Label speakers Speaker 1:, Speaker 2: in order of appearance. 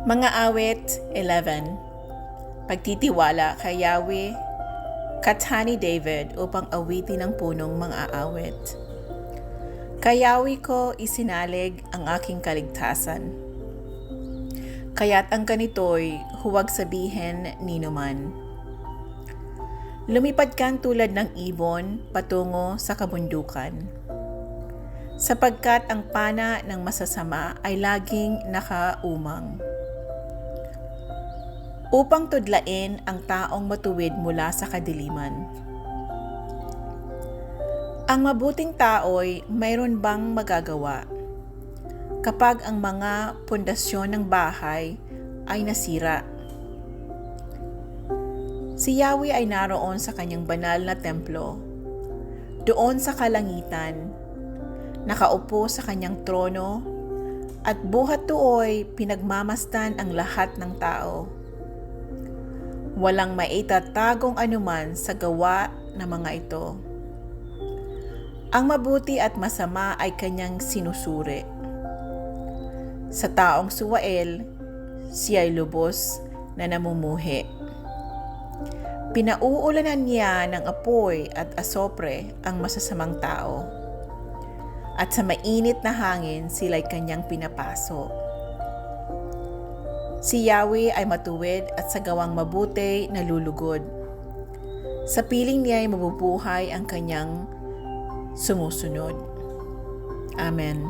Speaker 1: Mga awit 11 Pagtitiwala kay Yahweh Katani David upang awitin ang punong mga awit. Kay Yahweh ko isinalig ang aking kaligtasan. Kaya't ang ganito'y huwag sabihin ni naman. Lumipad kang tulad ng ibon patungo sa kabundukan. Sapagkat ang pana ng masasama ay laging nakaumang. Upang tudlain ang taong matuwid mula sa kadiliman. Ang mabuting tao'y mayroon bang magagawa kapag ang mga pundasyon ng bahay ay nasira? Si Yahweh ay naroon sa kanyang banal na templo, doon sa kalangitan, nakaupo sa kanyang trono, at buhat tuoy pinagmamastan ang lahat ng tao. Walang maitatagong anuman sa gawa ng mga ito. Ang mabuti at masama ay kanyang sinusuri. Sa taong suwael, siya ay lubos na namumuhi. Pinauulanan niya ng apoy at asopre ang masasamang tao. At sa mainit na hangin sila'y kanyang pinapaso. Si Yahweh ay matuwid at sa gawang mabuti nalulugod. Sa piling niya ay mabubuhay ang kanyang sumusunod. Amen.